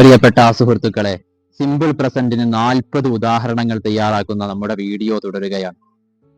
പ്രിയപ്പെട്ട സുഹൃത്തുക്കളെ സിമ്പിൾ പ്രസന്റിന് നാൽപ്പത് ഉദാഹരണങ്ങൾ തയ്യാറാക്കുന്ന നമ്മുടെ വീഡിയോ തുടരുകയാണ്.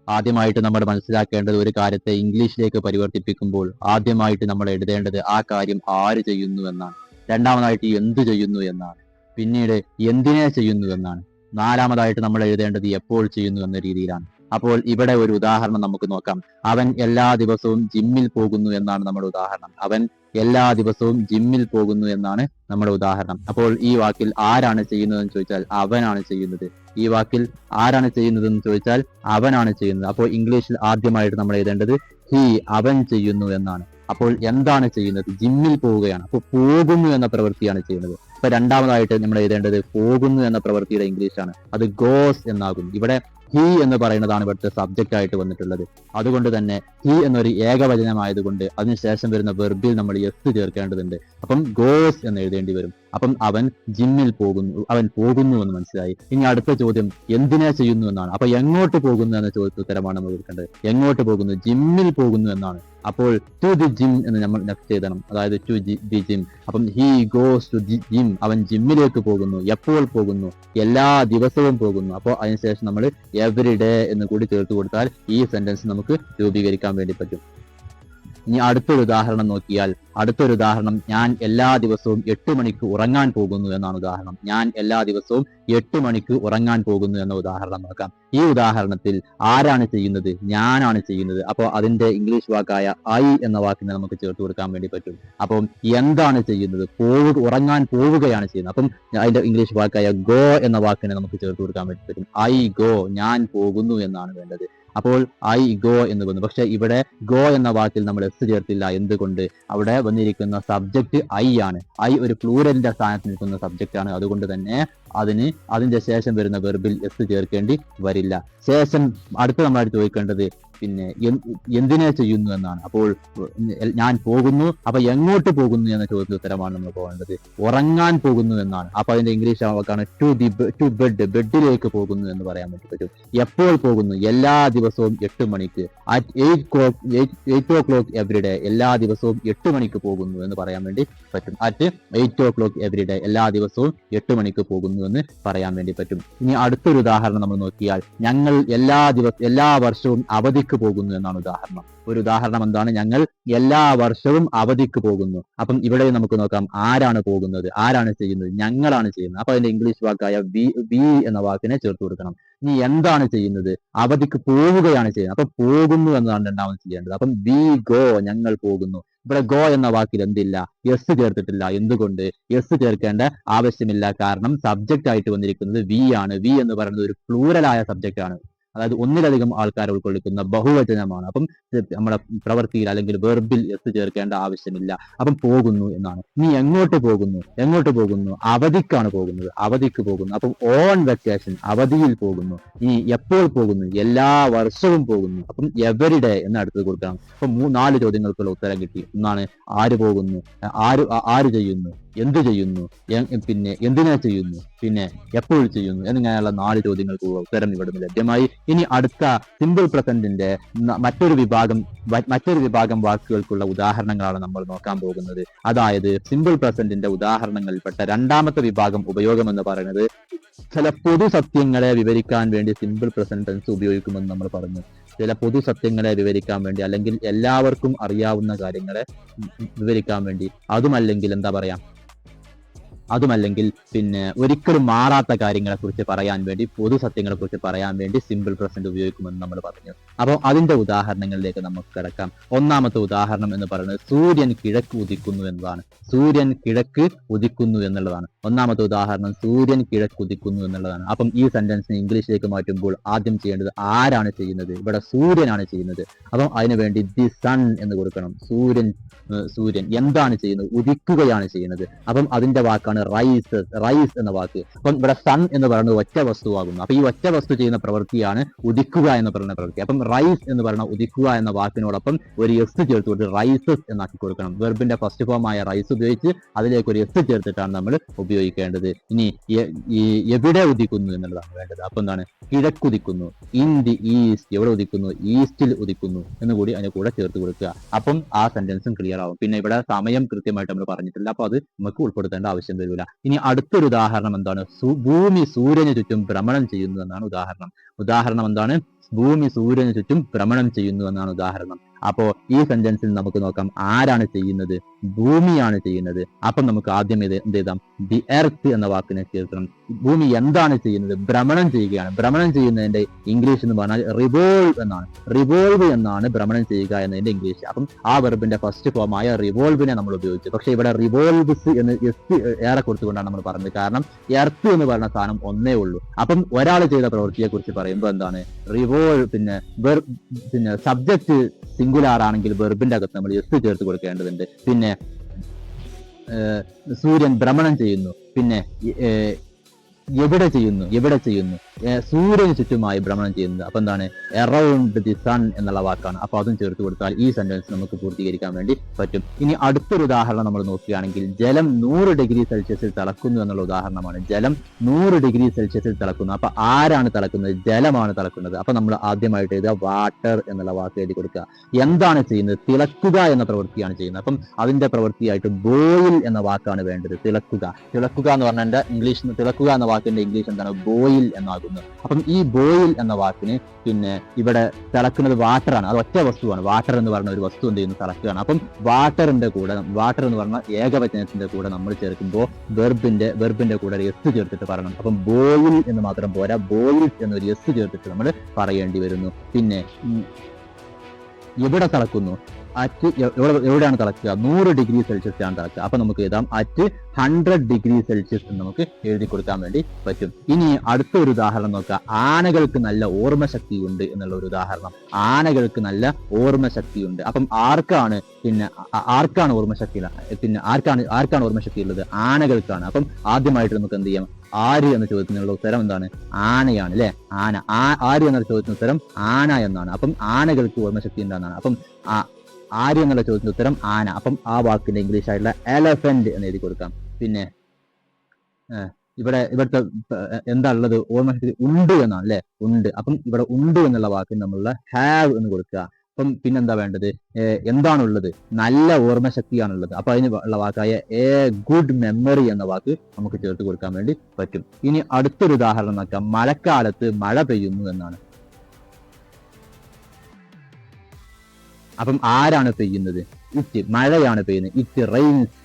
ആദ്യമായിട്ട് നമ്മൾ മനസ്സിലാക്കേണ്ടത് ഒരു കാര്യത്തെ ഇംഗ്ലീഷിലേക്ക് പരിവർത്തിപ്പിക്കുമ്പോൾ ആദ്യമായിട്ട് നമ്മൾ എഴുതേണ്ടത് ആ കാര്യം ആര് ചെയ്യുന്നു എന്നാണ്. രണ്ടാമതായിട്ട് എന്ത് ചെയ്യുന്നു എന്നാണ്. പിന്നീട് എന്തിനെ ചെയ്യുന്നു എന്നാണ്. നാലാമതായിട്ട് നമ്മൾ എഴുതേണ്ടത് എപ്പോൾ ചെയ്യുന്നു എന്ന രീതിയിലാണ്. അപ്പോൾ ഇവിടെ ഒരു ഉദാഹരണം നമുക്ക് നോക്കാം. അവൻ എല്ലാ ദിവസവും ജിമ്മിൽ പോകുന്നു എന്നാണ് നമ്മുടെ ഉദാഹരണം. അവൻ എല്ലാ ദിവസവും ജിമ്മിൽ പോകുന്നു എന്നാണ് നമ്മുടെ ഉദാഹരണം. അപ്പോൾ ഈ വാക്കിൽ ആരാണ് ചെയ്യുന്നതെന്ന് ചോദിച്ചാൽ അവനാണ് ചെയ്യുന്നത്. ഈ വാക്കിൽ ആരാണ് ചെയ്യുന്നതെന്ന് ചോദിച്ചാൽ അവനാണ് ചെയ്യുന്നത്. അപ്പോൾ ഇംഗ്ലീഷിൽ ആദ്യമായിട്ട് നമ്മൾ എഴുതേണ്ടത് ഹി അവൻ ചെയ്യുന്നു എന്നാണ്. അപ്പോൾ എന്താണ് ചെയ്യുന്നത്? ജിമ്മിൽ പോവുകയാണ്. അപ്പോൾ പോകുന്നു എന്ന പ്രവൃത്തിയാണ് ചെയ്യുന്നത്. അപ്പൊ രണ്ടാമതായിട്ട് നമ്മൾ എഴുതേണ്ടത് പോകുന്നു എന്ന പ്രവൃത്തിയുടെ ഇംഗ്ലീഷാണ്. അത് ഗോസ് എന്നാകും ഇവിടെ ഹി എന്ന് പറയുന്നതാണ് ഇവിടുത്തെ സബ്ജക്റ്റ് ആയിട്ട് വന്നിട്ടുള്ളത്. അതുകൊണ്ട് തന്നെ ഹി എന്നൊരു ഏകവചനമായതുകൊണ്ട് അതിനുശേഷം വരുന്ന വെർബിൽ നമ്മൾ എസ് ചേർക്കേണ്ടതുണ്ട്. അപ്പം ഗോസ് എന്ന് എഴുതേണ്ടി വരും. അപ്പം അവൻ ജിമ്മിൽ പോകുന്നു അവൻ പോകുന്നു എന്ന് മനസ്സിലായി. ഇനി അടുത്ത ചോദ്യം എന്തിനാ ചെയ്യുന്നു എന്നാണ്. അപ്പൊ എങ്ങോട്ട് പോകുന്നു എന്ന ചോദ്യത്തിന് ഉത്തരമാണ് നമ്മൾ കൊടുക്കേണ്ടത് എങ്ങോട്ട് പോകുന്നു? ജിമ്മിൽ പോകുന്നു എന്നാണ്. അപ്പോൾ ടു ദി ജിം എന്ന് നമ്മൾ നെക്സ്റ്റ് എഴുതണം. അതായത് ടു ദി ജിം അപ്പം he goes to the gym അവൻ ജിമ്മിലേക്ക് പോകുന്നു. എപ്പോൾ പോകുന്നു? എല്ലാ ദിവസവും പോകുന്നു. അപ്പോൾ അതിനുശേഷം നമ്മൾ എവറി ഡേ എന്ന് കൂടി ചേർത്ത് കൊടുത്താൽ ഈ സെന്റൻസ് നമുക്ക് രൂപീകരിക്കാൻ വേണ്ടി പറ്റും. ഇനി അടുത്തൊരു ഉദാഹരണം നോക്കിയാൽ അടുത്തൊരു ഉദാഹരണം ഞാൻ എല്ലാ ദിവസവും എട്ട് മണിക്ക് ഉറങ്ങാൻ പോകുന്നു എന്നാണ് ഉദാഹരണം. ഞാൻ എല്ലാ ദിവസവും എട്ട് മണിക്ക് ഉറങ്ങാൻ പോകുന്നു എന്ന ഉദാഹരണം നോക്കാം. ഈ ഉദാഹരണത്തിൽ ആരാണ് ചെയ്യുന്നത്? ഞാനാണ് ചെയ്യുന്നത്. അപ്പോൾ അതിന്റെ ഇംഗ്ലീഷ് വാക്കായ ഐ എന്ന വാക്കിനെ നമുക്ക് ചേർത്ത് കൊടുക്കാൻ വേണ്ടി പറ്റും. അപ്പം എന്താണ് ചെയ്യുന്നത്? പോവുക ഉറങ്ങാൻ പോവുകയാണ് ചെയ്യുന്നത്. അപ്പം അതിന്റെ ഇംഗ്ലീഷ് വാക്കായ ഗോ എന്ന വാക്കിനെ നമുക്ക് ചേർത്ത് കൊടുക്കാൻ വേണ്ടി പറ്റും. ഐ ഗോ ഞാൻ പോകുന്നു എന്നാണ് വേണ്ടത്. അപ്പോൾ ഐ ഗോ എന്ന് വന്നു. പക്ഷെ ഇവിടെ ഗോ എന്ന വാക്കിൽ നമ്മൾ എസ് ചേർത്തില്ല. എന്തുകൊണ്ട്? അവിടെ വന്നിരിക്കുന്ന സബ്ജക്റ്റ് ഐ ആണ്. ഐ ഒരു പ്ലൂരലിന്റെ സ്ഥാനത്ത് നിൽക്കുന്ന സബ്ജക്റ്റ് ആണ്. അതുകൊണ്ട് തന്നെ അതിന് അതിന്റെ ശേഷം വരുന്ന വെർബിൽ എസ് ചേർക്കേണ്ടി വരില്ല. ശേഷം അടുത്ത നമ്മളായിട്ട് ചോദിക്കേണ്ടത് പിന്നെ എന്തിനെ ചെയ്യുന്നു എന്നാണ്. അപ്പോൾ ഞാൻ പോകുന്നു അപ്പൊ എങ്ങോട്ട് പോകുന്നു എന്ന ചോദ്യത്തിന് ഉത്തരമാണ് നമ്മൾ പോകേണ്ടത്. ഉറങ്ങാൻ പോകുന്നു എന്നാണ്. അപ്പൊ അതിന്റെ ഇംഗ്ലീഷ് വാക്കാണ് ടു ദി ടു ബെഡ് ബെഡിലേക്ക് പോകുന്നു എന്ന് പറയാൻ വേണ്ടി പറ്റും. എപ്പോൾ പോകുന്നു? എല്ലാ ദിവസവും എട്ട് മണിക്ക്. At eight clock eight o'clock every day എല്ലാ ദിവസവും എട്ട് മണിക്ക് പോകുന്നു എന്ന് പറയാൻ വേണ്ടി പറ്റും. At eight o'clock every day എല്ലാ ദിവസവും എട്ട് മണിക്ക് പോകുന്നു എന്ന് പറയാൻ വേണ്ടി പറ്റും. ഇനി അടുത്തൊരു ഉദാഹരണം നമ്മൾ നോക്കിയാൽ ഞങ്ങൾ എല്ലാ ദിവസ എല്ലാ വർഷവും അവധിക്ക് പോകുന്നു എന്നാണ് ഉദാഹരണം. ഒരു ഉദാഹരണം എന്താണ്? ഞങ്ങൾ എല്ലാ വർഷവും അവധിക്ക് പോകുന്നു. അപ്പം ഇവിടെ നമുക്ക് നോക്കാം ആരാണ് പോകുന്നത്? ആരാണ് ചെയ്യുന്നത്? ഞങ്ങളാണ് ചെയ്യുന്നത്. അപ്പൊ അതിന്റെ ഇംഗ്ലീഷ് വാക്കായ വി വി എന്ന വാക്കിനെ ചേർത്ത് കൊടുക്കണം. ഇനി എന്താണ് ചെയ്യുന്നത്? അവധിക്ക് പോവുകയാണ് ചെയ്യുന്നത്. അപ്പൊ പോകുന്നു എന്നതാണ് രണ്ടാമത് ചെയ്യേണ്ടത്. അപ്പം വി ഗോ ഞങ്ങൾ പോകുന്നു. ഇവിടെ ഗോ എന്ന വാക്കിൽ എന്തില്ല? എസ് ചേർത്തിട്ടില്ല. എന്തുകൊണ്ട്? എസ് ചേർക്കേണ്ട ആവശ്യമില്ല. കാരണം സബ്ജക്റ്റ് ആയിട്ട് വന്നിരിക്കുന്നത് വി ആണ്. വി എന്ന് പറയുന്നത് ഒരു പ്ലൂറലായ സബ്ജക്റ്റ് ആണ് അതായത് ഒന്നിലധികം ആൾക്കാരെ ഉൾക്കൊള്ളിക്കുന്ന ബഹുവചനമാണ്. അപ്പം നമ്മുടെ പ്രവൃത്തിയിൽ അല്ലെങ്കിൽ വെർബിൽ എസ് ചേർക്കേണ്ട ആവശ്യമില്ല. അപ്പം പോകുന്നു എന്നാണ്. നീ എങ്ങോട്ട് പോകുന്നു? എങ്ങോട്ട് പോകുന്നു? അവധിക്കാണ് പോകുന്നത്. അവധിക്ക് പോകുന്നു. അപ്പം ഓൺ വെക്കേഷൻ അവധിയിൽ പോകുന്നു. നീ എപ്പോൾ പോകുന്നു? എല്ലാ വർഷവും പോകുന്നു. അപ്പം എവരിടെ എന്ന് അടുത്ത് കൊടുക്കണം. അപ്പം നാല് ചോദ്യങ്ങൾക്കുള്ള ഉത്തരം കിട്ടി. ഒന്നാണ് ആര് പോകുന്നു? ആര് ആര് ചെയ്യുന്നു? എന്ത് ചെയ്യുന്നു? പിന്നെ എന്തിനാ ചെയ്യുന്നു? പിന്നെ എപ്പോൾ ചെയ്യുന്നു? എന്നിങ്ങനെയുള്ള നാല് ചോദ്യങ്ങൾക്കുള്ള ഉത്തരം ഇവിടുന്ന് ലഭ്യമായി. ഇനി അടുത്ത സിമ്പിൾ പ്രസന്റിന്റെ മറ്റൊരു വിഭാഗം മറ്റൊരു വിഭാഗം വാക്കുകൾക്കുള്ള ഉദാഹരണങ്ങളാണ് നമ്മൾ നോക്കാൻ പോകുന്നത്. അതായത് സിമ്പിൾ പ്രസന്റിന്റെ ഉദാഹരണങ്ങളിൽപ്പെട്ട രണ്ടാമത്തെ വിഭാഗം ഉപയോഗം എന്ന് പറയുന്നത് ചില പൊതു സത്യങ്ങളെ വിവരിക്കാൻ വേണ്ടി സിമ്പിൾ പ്രസന്റ് ടെൻസ് ഉപയോഗിക്കുമെന്ന് നമ്മൾ പറഞ്ഞു. ചില പൊതു സത്യങ്ങളെ വിവരിക്കാൻ വേണ്ടി അല്ലെങ്കിൽ എല്ലാവർക്കും അറിയാവുന്ന കാര്യങ്ങളെ വിവരിക്കാൻ വേണ്ടി. അതുമല്ലെങ്കിൽ എന്താ പറയാ? അതുമല്ലെങ്കിൽ പിന്നെ ഒരിക്കലും മാറാത്ത കാര്യങ്ങളെ കുറിച്ച് പറയാൻ വേണ്ടി പൊതു സത്യങ്ങളെ കുറിച്ച് പറയാൻ വേണ്ടി സിമ്പിൾ പ്രസന്റ് ഉപയോഗിക്കുമെന്ന് നമ്മൾ പറഞ്ഞു. അപ്പോൾ അതിന്റെ ഉദാഹരണങ്ങളിലേക്ക് നമുക്ക് കിടക്കാം. ഒന്നാമത്തെ ഉദാഹരണം എന്ന് പറയുന്നത് സൂര്യൻ കിഴക്ക് ഉദിക്കുന്നു എന്നതാണ്. സൂര്യൻ കിഴക്ക് ഉദിക്കുന്നു എന്നുള്ളതാണ്. ഒന്നാമത്തെ ഉദാഹരണം സൂര്യൻ കിഴക്ക് ഉദിക്കുന്നു എന്നുള്ളതാണ്. അപ്പം ഈ സെന്റൻസിനെ ഇംഗ്ലീഷിലേക്ക് മാറ്റുമ്പോൾ ആദ്യം ചെയ്യേണ്ടത് ആരാണ് ചെയ്യുന്നത്? ഇവിടെ സൂര്യനാണ് ചെയ്യുന്നത്. അപ്പം അതിനു വേണ്ടി ദി സൺ എന്ന് കൊടുക്കണം. സൂര്യൻ സൂര്യൻ എന്താണ് ചെയ്യുന്നത്? ഉദിക്കുകയാണ് ചെയ്യുന്നത്. അപ്പം അതിന്റെ വാക്കാണ് റൈസ് റൈസ് എന്ന വാക്ക്. അപ്പം ഇവിടെ സൺ എന്ന് പറയുന്നത് ഒറ്റ വസ്തുവാകുന്നു. അപ്പൊ ഈ ഒറ്റ വസ്തു ചെയ്യുന്ന പ്രവൃത്തിയാണ് ഉദിക്കുക എന്ന് പറയുന്ന പ്രവൃത്തി. അപ്പം റൈസ് എന്ന് പറയുന്ന ഉദിക്കുക എന്ന വാക്കിനോടൊപ്പം ഒരു എസ് ചേർത്ത് കൊടുത്ത് റൈസസ് എന്നാക്കി കൊടുക്കണം. വെർബിന്റെ ഫസ്റ്റ് ഫോം ആയ റൈസ് ഉപയോഗിച്ച് അതിലേക്ക് ഒരു എസ് ചേർത്തിട്ടാണ് നമ്മൾ ഉപയോഗിക്കേണ്ടത്? ഇനി എവിടെ ഉദിക്കുന്നു എന്നുള്ളതാണ് വേണ്ടത്. അപ്പൊ എന്താണ്? കിഴക്കുദിക്കുന്നു. ഇൻ ദി ഈസ്റ്റ് എവിടെ ഉദിക്കുന്നു? ഈസ്റ്റിൽ ഉദിക്കുന്നു. എന്ന് കൂടി അതിന് കൂടെ ചേർത്ത് കൊടുക്കുക. അപ്പം ആ സെന്റൻസും ക്ലിയർ ആവും. പിന്നെ ഇവിടെ സമയം കൃത്യമായിട്ട് നമ്മൾ പറഞ്ഞിട്ടില്ല. അപ്പൊ അത് നമുക്ക് ഉൾപ്പെടുത്തേണ്ട ആവശ്യം വരില്ല ഇനി അടുത്തൊരു ഉദാഹരണം എന്താണ്? ഭൂമി സൂര്യന് ചുറ്റും ഭ്രമണം ചെയ്യുന്നു എന്നാണ് ഉദാഹരണം. ഉദാഹരണം എന്താണ്? ഭൂമി സൂര്യന് ചുറ്റും ഭ്രമണം ചെയ്യുന്നു എന്നാണ് ഉദാഹരണം. അപ്പോ ഈ സെന്റൻസിൽ നമുക്ക് നോക്കാം. ആരാണ് ചെയ്യുന്നത്? ഭൂമിയാണ് ചെയ്യുന്നത്. അപ്പം നമുക്ക് ആദ്യം ഇത് എന്ത് ചെയ്താം ദി എർത്ത് എന്ന വാക്കിനെ ചേർക്കണം. ഭൂമി എന്താണ് ചെയ്യുന്നത്? ഭ്രമണം ചെയ്യുകയാണ്. ഭ്രമണം ചെയ്യുന്നതിന്റെ ഇംഗ്ലീഷ് എന്ന് പറഞ്ഞാൽ റിവോൾവ് എന്നാണ്. റിവോൾവ് എന്നാണ് ഭ്രമണം ചെയ്യുക എന്നതിന്റെ ഇംഗ്ലീഷ് അപ്പം ആ വെർബിന്റെ ഫസ്റ്റ് ഫോം ആയ റിവോൾവിനെ നമ്മൾ ഉപയോഗിച്ചു. പക്ഷെ ഇവിടെ റിവോൾവ്സ് എന്ന് എസ് ഏറെ കൊടുത്തുകൊണ്ടാണ് നമ്മൾ പറഞ്ഞത്. കാരണം എർത്ത് എന്ന് പറയുന്ന സാധനം ഒന്നേ ഉള്ളൂ. അപ്പം ഒരാൾ ചെയ്ത പ്രവൃത്തിയെ കുറിച്ച് പറയുമ്പോൾ എന്താണ്? റിവോൾവ് പിന്നെ പിന്നെ സബ്ജക്ട് സിംഗുലാർ ആണെങ്കിൽ വെർബിന്റെ അകത്ത് നമ്മൾ എസ് ചേർത്ത് കൊടുക്കേണ്ടതുണ്ട്. പിന്നെ സൂര്യൻ ഭ്രമണം ചെയ്യുന്നു. പിന്നെ എവിടെ ചെയ്യുന്നു? എവിടെ ചെയ്യുന്നു? സൂര്യന് ചുറ്റുമായി ഭ്രമണം ചെയ്യുന്നത്. അപ്പൊ എന്താണ്? എറൗണ്ട് ദി സൺ എന്നുള്ള വാക്കാണ്. അപ്പൊ അതും ചേർത്ത് കൊടുത്താൽ ഈ സെന്റൻസ് നമുക്ക് പൂർത്തീകരിക്കാൻ വേണ്ടി പറ്റും. ഇനി അടുത്തൊരു ഉദാഹരണം നമ്മൾ നോക്കുകയാണെങ്കിൽ ജലം നൂറ് ഡിഗ്രി സെൽഷ്യസിൽ തിളക്കുന്നു എന്നുള്ള ഉദാഹരണമാണ്. ജലം നൂറ് ഡിഗ്രി സെൽഷ്യസിൽ തിളക്കുന്നു. അപ്പൊ ആരാണ് തിളക്കുന്നത്? ജലമാണ് തിളക്കുന്നത്. അപ്പൊ നമ്മൾ ആദ്യമായിട്ട് എഴുതുക വാട്ടർ എന്നുള്ള വാക്ക് എഴുതി കൊടുക്കുക. എന്താണ് ചെയ്യുന്നത്? തിളക്കുക എന്ന പ്രവൃത്തിയാണ് ചെയ്യുന്നത്. അപ്പം അതിന്റെ പ്രവൃത്തിയായിട്ട് ബോയിൽ എന്ന വാക്കാണ് വേണ്ടത്. തിളക്കുക. തിളക്കുക എന്ന് പറഞ്ഞാൽ ഇംഗ്ലീഷിൽ നിന്ന് തിളക്കുക എന്ന വാക്കിന്റെ ഇംഗ്ലീഷ് എന്താണ് ബോയിൽ എന്നാകുന്നത് അപ്പം ഈ ബോയിൽ എന്ന വാക്കിന് പിന്നെ ഇവിടെ തിളക്കുന്നത് വാട്ടറാണ്. അത് ഒറ്റ വസ്തുവാണ്. വാട്ടർ എന്ന് പറഞ്ഞ ഒരു വസ്തു എന്ത് ചെയ്യുന്നു തിളക്കുകയാണ്. അപ്പം വാട്ടറിന്റെ കൂടെ വാട്ടർ എന്ന് പറഞ്ഞ ഏകവചനത്തിന്റെ കൂടെ നമ്മൾ ചേർക്കുമ്പോൾ വെർബിന്റെ വെർബിന്റെ കൂടെ ഒരു എസ് ചേർത്തിട്ട് പറയണം. അപ്പം ബോയിൽ എന്ന് മാത്രം പോരാ. ബോയിൽ എന്നൊരു എസ് ചേർത്തിട്ട് നമ്മൾ പറയേണ്ടി വരുന്നു. പിന്നെ എവിടെ തിളക്കുന്നു? അറ്റ് എവിടെ എവിടെയാണ് തിളക്കുക? നൂറ് ഡിഗ്രി സെൽഷ്യസ് ആണ് തിളക്കുക. അപ്പൊ നമുക്ക് എഴുതാം അറ്റ് ഹൺഡ്രഡ് ഡിഗ്രി സെൽഷ്യസ് എന്ന് നമുക്ക് എഴുതി കൊടുക്കാൻ വേണ്ടി പറ്റും. ഇനി അടുത്ത ഒരു ഉദാഹരണം നോക്കുക. ആനകൾക്ക് നല്ല ഓർമ്മശക്തി ഉണ്ട് എന്നുള്ള ഒരു ഉദാഹരണം. ആനകൾക്ക് നല്ല ഓർമ്മശക്തിയുണ്ട്. അപ്പം ആർക്കാണ് പിന്നെ ആർക്കാണ് ഓർമ്മശക്തി? പിന്നെ ആർക്കാണ് ആർക്കാണ് ഓർമ്മശക്തി ഉള്ളത്? ആനകൾക്കാണ്. അപ്പം ആദ്യമായിട്ട് നമുക്ക് എന്ത് ചെയ്യാം? ആര് എന്ന ചോദ്യത്തിനുള്ള ഉത്തരം എന്താണ്? ആനയാണ് അല്ലെ? ആന. ആര് എന്ന ചോദ്യത്തിന് ഉത്തരം ആന എന്നാണ്. അപ്പം ആനകൾക്ക് ഓർമ്മശക്തി ഉണ്ടെന്നാണ് അപ്പം ആര് എന്നുള്ള ചോദ്യത്തിന് ഉത്തരം ആന. അപ്പം ആ വാക്കിന്റെ ഇംഗ്ലീഷ് ആയിട്ടുള്ള എലഫന്റ് എന്ന് എഴുതി കൊടുക്കാം. പിന്നെ ഇവിടെ ഇവിടുത്തെ എന്താ ഉള്ളത്? ഓർമ്മശക്തി ഉണ്ട് എന്നാണ് അല്ലെ? ഉണ്ട്. അപ്പം ഇവിടെ ഉണ്ട് എന്നുള്ള വാക്കിന് നമ്മളുള്ള ഹാവ് എന്ന് കൊടുക്കുക. അപ്പം പിന്നെന്താ വേണ്ടത്? എന്താണുള്ളത്? നല്ല ഓർമ്മശക്തിയാണുള്ളത് അപ്പൊ അതിന് ഉള്ള വാക്കായ എ ഗുഡ് മെമ്മറി എന്ന വാക്ക് നമുക്ക് ചേർത്ത് കൊടുക്കാൻ വേണ്ടി പറ്റും. ഇനി അടുത്തൊരു ഉദാഹരണം നോക്കാം. മഴക്കാലത്ത് മഴ പെയ്യുന്നു എന്നാണ്. അപ്പം ആരാണ് പെയ്യുന്നത്? ഇറ്റ് മഴയാണ് പെയ്യുന്നത്. ഇറ്റ് റെയിൻസ്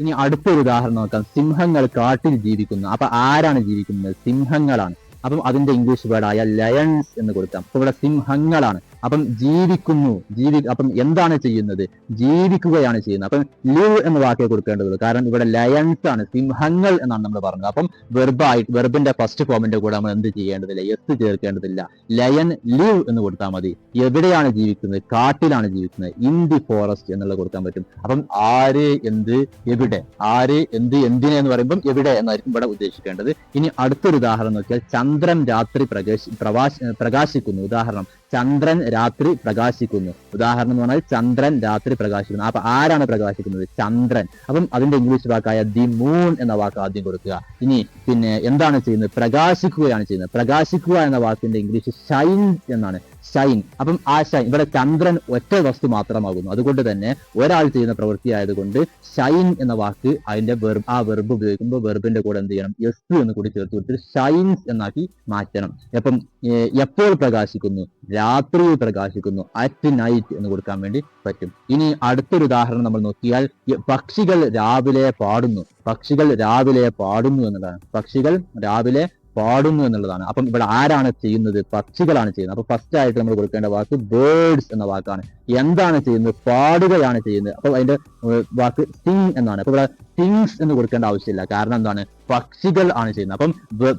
ഇനി അടുത്തൊരു ഉദാഹരണം നോക്കാം. സിംഹങ്ങൾ കാട്ടിൽ ജീവിക്കുന്നു. അപ്പൊ ആരാണ് ജീവിക്കുന്നത്? സിംഹങ്ങളാണ്. അപ്പം അതിന്റെ ഇംഗ്ലീഷ് വേർഡായ ലയൺസ് എന്ന് കൊടുക്കാം. ഇവിടെ സിംഹങ്ങളാണ്. അപ്പം ജീവിക്കുന്നു ജീവി അപ്പം എന്താണ് ചെയ്യുന്നത്? ജീവിക്കുകയാണ് ചെയ്യുന്നത്. അപ്പം ലിവ് എന്ന വാക്കേ കൊടുക്കേണ്ടതുള്ളൂ. കാരണം ഇവിടെ ലയൺസ് ആണ് സിംഹങ്ങൾ എന്നാണ് നമ്മൾ പറഞ്ഞത്. അപ്പം വെർബായിട്ട് വെർബിന്റെ ഫസ്റ്റ് ഫോമിന്റെ കൂടെ നമ്മൾ എന്ത് ചെയ്യേണ്ടതില്ല? എസ് ചേർക്കേണ്ടതില്ല. ലയൻ ലിവ് എന്ന് കൊടുത്താൽ മതി. എവിടെയാണ് ജീവിക്കുന്നത്? കാട്ടിലാണ് ജീവിക്കുന്നത്. ഇൻ ദി ഫോറസ്റ്റ് എന്നുള്ളത് കൊടുക്കാൻ പറ്റും. അപ്പം ആര് എന്ത് എവിടെ? ആര് എന്ത് എന്തിനെ എന്ന് പറയുമ്പം എവിടെ എന്നായിരിക്കും ഇവിടെ ഉദ്ദേശിക്കേണ്ടത്. ഇനി അടുത്തൊരു ഉദാഹരണം നോക്കിയാൽ ചന്ദ്രൻ രാത്രി പ്രകാശ് പ്രകാശിക്കുന്നു. ഉദാഹരണം ചന്ദ്രൻ രാത്രി പ്രകാശിക്കുന്നു. ഉദാഹരണം എന്ന് പറഞ്ഞാൽ ചന്ദ്രൻ രാത്രി പ്രകാശിക്കുന്നു. അപ്പൊ ആരാണ് പ്രകാശിക്കുന്നത്? ചന്ദ്രൻ. അപ്പം അതിന്റെ ഇംഗ്ലീഷ് വാക്കായ ദി മൂൺ എന്ന വാക്ക് ആദ്യം കൊടുക്കുക. ഇനി പിന്നെ എന്താണ് ചെയ്യുന്നത്? പ്രകാശിക്കുകയാണ് ചെയ്യുന്നത്. പ്രകാശിക്കുക എന്ന വാക്കിന്റെ ഇംഗ്ലീഷ് ഷൈൻ എന്നാണ്. ഷൈൻ. അപ്പം ആ ഷൈൻ ഇവിടെ ചന്ദ്രൻ ഒറ്റ വസ്തു മാത്രമാകുന്നു. അതുകൊണ്ട് തന്നെ ഒരാൾ ചെയ്യുന്ന പ്രവൃത്തി ആയതുകൊണ്ട് ഷൈൻ എന്ന വാക്ക് അതിന്റെ വെർബ് ആ വെർബ് ഉപയോഗിക്കുമ്പോൾ വെർബിന്റെ കൂടെ എന്ത് ചെയ്യണം? എസ് എന്ന് കൂടി ചേർത്ത് കൊടുത്തിട്ട് ഷൈൻസ് എന്നാക്കി മാറ്റണം. അപ്പം എപ്പോൾ പ്രകാശിക്കുന്നു? രാത്രിയിൽ പ്രകാശിക്കുന്നു. അറ്റ് നൈറ്റ് എന്ന് കൊടുക്കാൻ വേണ്ടി പറ്റും. ഇനി അടുത്തൊരു ഉദാഹരണം നമ്മൾ നോക്കിയാൽ പക്ഷികൾ രാവിലെ പാടുന്നു. പക്ഷികൾ രാവിലെ പാടുന്നു എന്നതാണ്. പക്ഷികൾ രാവിലെ പാടുന്നു എന്നുള്ളതാണ്. അപ്പം ഇവിടെ ആരാണ് ചെയ്യുന്നത്? പക്ഷികളാണ് ചെയ്യുന്നത്. അപ്പൊ ഫസ്റ്റ് ആയിട്ട് നമ്മൾ കൊടുക്കേണ്ട വാക്ക് ബേർഡ്സ് എന്ന വാക്കാണ്. എന്താണ് ചെയ്യുന്നത്? പാടുകയാണ് ചെയ്യുന്നത്. അപ്പോൾ അതിന്റെ വാക്ക് സിങ് എന്നാണ്. അപ്പൊ ഇവിടെ തിങ്സ് എന്ന് കൊടുക്കേണ്ട ആവശ്യമില്ല. കാരണം എന്താണ്? പക്ഷികൾ ആണ് ചെയ്യുന്നത്. അപ്പം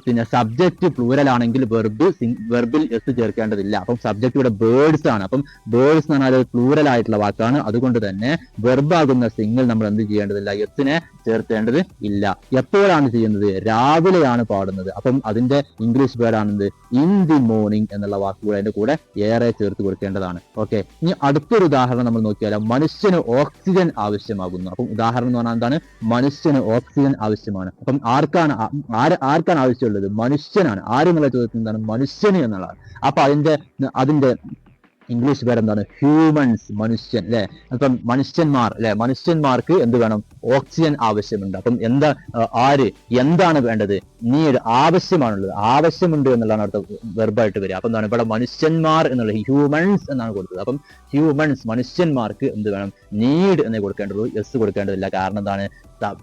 പിന്നെ സബ്ജക്റ്റ് പ്ലൂരൽ ആണെങ്കിൽ വെർബ് വെർബിൽ എസ് ചേർക്കേണ്ടതില്ല. അപ്പം സബ്ജക്റ്റ് ഇവിടെ ബേർഡ്സ് ആണ്. അപ്പം ബേർഡ്സ് എന്ന് പറഞ്ഞാൽ പ്ലൂരൽ ആയിട്ടുള്ള വാക്കാണ്. അതുകൊണ്ട് തന്നെ വെർബാകുന്ന സിംഗിൾ നമ്മൾ എന്ത് ചെയ്യേണ്ടതില്ല? എസിനെ ചേർത്തേണ്ടത് ഇല്ല. എപ്പോഴാണ് ചെയ്യുന്നത്? രാവിലെയാണ് പാടുന്നത്. അപ്പം അതിന്റെ ഇംഗ്ലീഷ് വേർഡ് ആണെന്ത്? ഇൻ ദി മോർണിംഗ് എന്നുള്ള വാക്കുകൾ അതിന്റെ കൂടെ ഏറെ ചേർത്ത് കൊടുക്കേണ്ടതാണ്. ഓക്കെ ഇനി അടുത്തൊരു ഉദാഹരണം നമ്മൾ നോക്കിയാൽ മനുഷ്യന് ഓക്സിജൻ ആവശ്യമാകുന്നു. അപ്പം ഉദാഹരണം എന്ന് പറഞ്ഞാൽ എന്താണ്? മനുഷ്യന് ഓക്സിജൻ ആവശ്യമാണ്. അപ്പം ആർക്കാണ് ആര് ആർക്കാണ് ആവശ്യമുള്ളത്? മനുഷ്യനാണ്. ആരെന്നുള്ള ചോദ്യത്തിന് എന്താണ്? മനുഷ്യന് എന്നുള്ളതാണ്. അപ്പൊ അതിന്റെ അതിന്റെ ഇംഗ്ലീഷ് പേര് എന്താണ് ഹ്യൂമൻസ് മനുഷ്യൻ അല്ലെ അപ്പം മനുഷ്യന്മാർ അല്ലെ മനുഷ്യന്മാർക്ക് എന്ത് വേണം? ഓക്സിജൻ ആവശ്യമുണ്ട്. അപ്പം എന്താ ആര് എന്താണ് വേണ്ടത്? നീഡ് ആവശ്യമാണുള്ളത്. ആവശ്യമുണ്ട് എന്നുള്ളതാണ് അടുത്ത വെർബായിട്ട് വരിക. അപ്പൊ എന്താണ്? ഇവിടെ മനുഷ്യന്മാർ എന്നുള്ളത് ഹ്യൂമൻസ് എന്നാണ് കൊടുത്തത്. അപ്പം ഹ്യൂമൻസ് മനുഷ്യന്മാർക്ക് എന്ത് വേണം? നീഡ് എന്നേ കൊടുക്കേണ്ടുള്ളൂ. എസ് കൊടുക്കേണ്ടതില്ല. കാരണം എന്താണ്?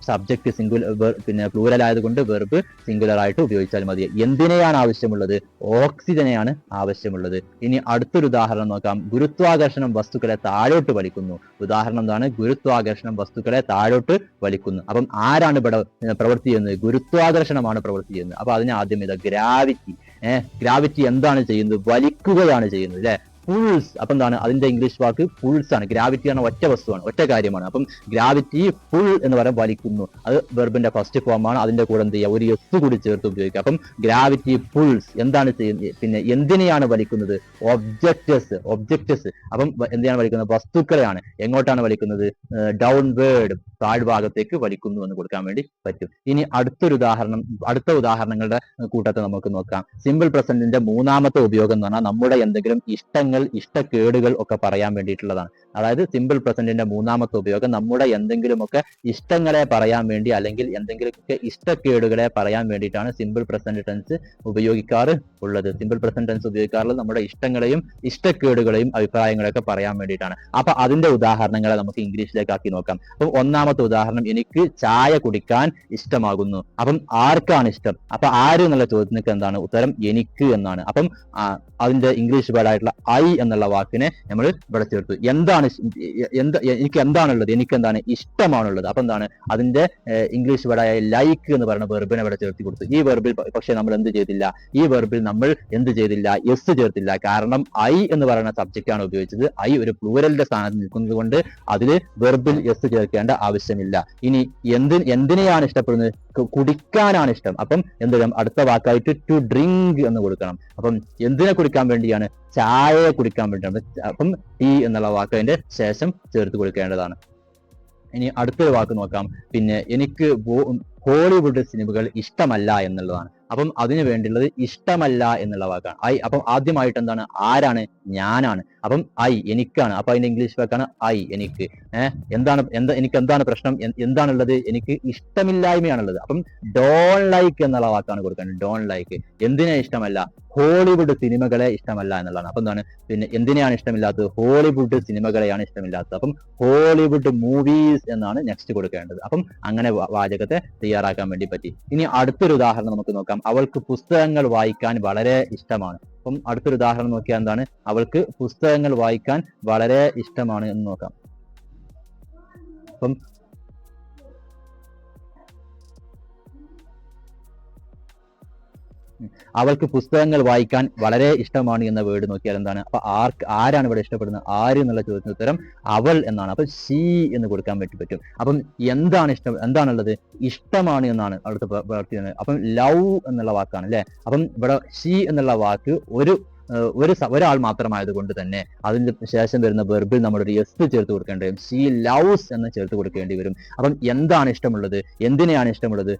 സബ്ജക്ട് സിംഗുലർ പിന്നെ പ്ലൂരൽ ആയതുകൊണ്ട് വെർബ് സിംഗുലർ ആയിട്ട് ഉപയോഗിച്ചാൽ മതി. എന്തിനെയാണ് ആവശ്യമുള്ളത്? ഓക്സിജനെയാണ് ആവശ്യമുള്ളത്. ഇനി അടുത്തൊരു ഉദാഹരണം നോക്കാം. ഗുരുത്വാകർഷണം വസ്തുക്കളെ താഴോട്ട് വലിക്കുന്നു. ഉദാഹരണം എന്താണ്? ഗുരുത്വാകർഷണം വസ്തുക്കളെ താഴോട്ട് വലിക്കുന്നു. അപ്പം ആരാണ് ഇവിടെ പ്രവൃത്തി ചെയ്യുന്നത്? ഗുരുത്വാകർഷണമാണ് പ്രവൃത്തി ചെയ്യുന്നത്. അപ്പൊ അതിന് ആദ്യം ഇത് ഗ്രാവിറ്റി ഏഹ് ഗ്രാവിറ്റി എന്താണ് ചെയ്യുന്നത്? വലിക്കുകയാണ് ചെയ്യുന്നത് അല്ലെ? പുൾസ് അപ്പൊ എന്താണ്? അതിന്റെ ഇംഗ്ലീഷ് വാക്ക് പുൾസ് ആണ്. ഗ്രാവിറ്റി ആണ് ഒറ്റ വസ്തുവാണ്. ഒറ്റ കാര്യമാണ്. അപ്പം ഗ്രാവിറ്റി പുൾ എന്ന് പറയാൻ വലിക്കുന്നു. അത് വെർബിന്റെ ഫസ്റ്റ് ഫോം ആണ്. അതിന്റെ കൂടെ എന്ത് ചെയ്യുക? ഒരു എസ് കൂടി ചേർത്ത് ഉപയോഗിക്കുക. അപ്പം ഗ്രാവിറ്റി പുൾസ് എന്താണ് ചെയ്യുന്നത് പിന്നെ എന്തിനെയാണ് വലിക്കുന്നത്? ഒബ്ജക്റ്റസ് ഒബ്ജക്റ്റസ് അപ്പം എന്തിനാണ് വലിക്കുന്നത്? വസ്തുക്കളെയാണ്. എങ്ങോട്ടാണ് വലിക്കുന്നത്? ഡൗൺ വേർഡ് താഴ്ഭാഗത്തേക്ക് വലിക്കുന്നു എന്ന് കൊടുക്കാൻ വേണ്ടി പറ്റും. ഇനി അടുത്തൊരു ഉദാഹരണം അടുത്ത ഉദാഹരണങ്ങളുടെ കൂട്ടത്തെ നമുക്ക് നോക്കാം. സിമ്പിൾ പ്രസന്റിന്റെ മൂന്നാമത്തെ ഉപയോഗം എന്ന് പറഞ്ഞാൽ നമ്മുടെ എന്തെങ്കിലും ഇഷ്ടങ്ങൾ ഇഷ്ടക്കേടുകൾ ഒക്കെ പറയാൻ വേണ്ടിയിട്ടുള്ളതാണ്. അതായത് സിമ്പിൾ പ്രസന്റിന്റെ മൂന്നാമത്തെ ഉപയോഗം നമ്മുടെ എന്തെങ്കിലുമൊക്കെ ഇഷ്ടങ്ങളെ പറയാൻ വേണ്ടി അല്ലെങ്കിൽ എന്തെങ്കിലുമൊക്കെ ഇഷ്ടക്കേടുകളെ പറയാൻ വേണ്ടിയിട്ടാണ് സിമ്പിൾ പ്രസന്റ് ടെൻസ് ഉപയോഗിക്കാറ് ഉള്ളത്. സിമ്പിൾ പ്രസന്റ് ടെൻസ് ഉപയോഗിക്കാറുള്ളത് നമ്മുടെ ഇഷ്ടങ്ങളെയും ഇഷ്ടക്കേടുകളെയും അഭിപ്രായങ്ങളെയൊക്കെ പറയാൻ വേണ്ടിയിട്ടാണ്. അപ്പൊ അതിന്റെ ഉദാഹരണങ്ങളെ നമുക്ക് ഇംഗ്ലീഷിലേക്ക് ആക്കി നോക്കാം. അപ്പൊ ഒന്നാമത്തെ ഉദാഹരണം എനിക്ക് ചായ കുടിക്കാൻ ഇഷ്ടമാകുന്നു. അപ്പം ആർക്കാണ് ഇഷ്ടം? അപ്പൊ ആര് എന്നുള്ള ചോദ്യത്തിനൊക്കെ എന്താണ് ഉത്തരം? എനിക്ക് എന്നാണ്. അപ്പം അതിന്റെ ഇംഗ്ലീഷ് വേർഡായിട്ടുള്ള ഐ എന്നുള്ള വാക്കിനെ നമ്മൾ ഇവിടെ ചേർത്തു. എന്താണ് ഇഷ്- എന്ത് എനിക്ക് എന്താണുള്ളത്? എനിക്ക് എന്താണ് ഇഷ്ടമാണുള്ളത്? അപ്പൊ എന്താണ്? അതിന്റെ ഇംഗ്ലീഷ് വേർഡായ ലൈക്ക് എന്ന് പറയുന്ന വെർബിനെ ഇവിടെ ചേർത്തി കൊടുത്തു. ഈ വെർബിൽ പക്ഷെ നമ്മൾ എന്ത് ചെയ്തില്ല? ഈ വെർബിൽ നമ്മൾ എന്ത് ചെയ്തില്ല? എസ് ചേർത്തില്ല. കാരണം ഐ എന്ന് പറയുന്ന സബ്ജക്റ്റ് ആണ് ഉപയോഗിച്ചത്. ഐ ഒരു പ്ലൂരലിന്റെ സ്ഥാനത്ത് നിൽക്കുന്നത് കൊണ്ട് അതിൽ വെർബിൽ എസ് ചേർക്കേണ്ട ആവശ്യമില്ല. ഇനി എന്തി എന്തിനെയാണ് ഇഷ്ടപ്പെടുന്നത്? കുടിക്കാനാണ് ഇഷ്ടം. അപ്പം എന്ത് അടുത്ത വാക്കായിട്ട് ടു ഡ്രിങ്ക് എന്ന് കൊടുക്കണം. അപ്പം എന്തിനെ കുടിക്കാൻ വേണ്ടിയാണ്? ചായയെ കുടിക്കാൻ വേണ്ടിയാണ്. അപ്പം ടീ എന്നുള്ള വാക്ക് അതിന്റെ ശേഷം ചേർത്ത് കൊടുക്കേണ്ടതാണ്. ഇനി അടുത്തൊരു വാക്ക് നോക്കാം. പിന്നെ എനിക്ക് ഹോളിവുഡ് സിനിമകൾ ഇഷ്ടമല്ല എന്നുള്ളതാണ്. അപ്പം അതിന് വേണ്ടിയുള്ളത് ഇഷ്ടമല്ല എന്നുള്ള വാക്കാണ്. ഐ അപ്പം ആദ്യമായിട്ട് എന്താണ്? ആരാണ്? ഞാനാണ്. അപ്പം ഐ എനിക്കാണ്. അപ്പൊ അതിന്റെ ഇംഗ്ലീഷ് വാക്കാണ് ഐ എനിക്ക്. ഏഹ് എന്താണ് എന്താ എനിക്ക് എന്താണ് പ്രശ്നം? എന്താണുള്ളത്? എനിക്ക് ഇഷ്ടമില്ലായ്മയാണുള്ളത്. അപ്പം ഡോൺ ലൈക്ക് എന്നുള്ള വാക്കാണ് കൊടുക്കുന്നത് ഡോൺ ലൈക്ക്. എന്തിനെ ഇഷ്ടമല്ല? ഹോളിവുഡ് സിനിമകളെ ഇഷ്ടമല്ല എന്നുള്ളതാണ്. അപ്പൊ എന്താണ്? പിന്നെ എന്തിനെയാണ് ഇഷ്ടമില്ലാത്തത്? ഹോളിവുഡ് സിനിമകളെയാണ് ഇഷ്ടമില്ലാത്തത്. അപ്പം ഹോളിവുഡ് മൂവീസ് എന്നാണ് നെക്സ്റ്റ് കൊടുക്കേണ്ടത്. അപ്പം അങ്ങനെ വാചകത്തെ തയ്യാറാക്കാൻ വേണ്ടി പറ്റി. ഇനി അടുത്തൊരു ഉദാഹരണം നമുക്ക് നോക്കാം. അവൾക്ക് പുസ്തകങ്ങൾ വായിക്കാൻ വളരെ ഇഷ്ടമാണ്. അപ്പം അടുത്തൊരു ഉദാഹരണം നോക്കിയാൽ എന്താണ്? അവൾക്ക് പുസ്തകങ്ങൾ വായിക്കാൻ വളരെ ഇഷ്ടമാണ് എന്ന് നോക്കാം. അപ്പം അവൾക്ക് പുസ്തകങ്ങൾ വായിക്കാൻ വളരെ ഇഷ്ടമാണ് എന്ന വേർഡ് നോക്കിയാൽ എന്താണ്? അപ്പൊ ആർക്ക് ആരാണ് ഇവിടെ ഇഷ്ടപ്പെടുന്നത്? ആര് എന്നുള്ള ചോദ്യത്തിന് ഉത്തരം അവൾ എന്നാണ്. അപ്പൊ ഷീ എന്ന് കൊടുക്കാൻ പറ്റി പറ്റും. അപ്പം എന്താണ് ഇഷ്ടം എന്താണുള്ളത്? ഇഷ്ടമാണ് എന്നാണ് അവിടുത്തെ പ്ര- പ്രവർത്തിക്കുന്നത്. അപ്പം ലവ് എന്നുള്ള വാക്കാണ് അല്ലെ? അപ്പം ഇവിടെ ഷീ എന്നുള്ള വാക്ക് ഒരു ഒരു ഒരാൾ മാത്രമായത് തന്നെ അതിന് ശേഷം വരുന്ന വെർബിൽ ഒരു എസ് ചേർത്ത് കൊടുക്കേണ്ടി വരും ഷീ ലവ്സ് എന്ന് ചേർത്ത് കൊടുക്കേണ്ടി വരും. അപ്പം എന്താണ് ഇഷ്ടമുള്ളത്? എന്തിനെയാണ് ഇഷ്ടമുള്ളത്?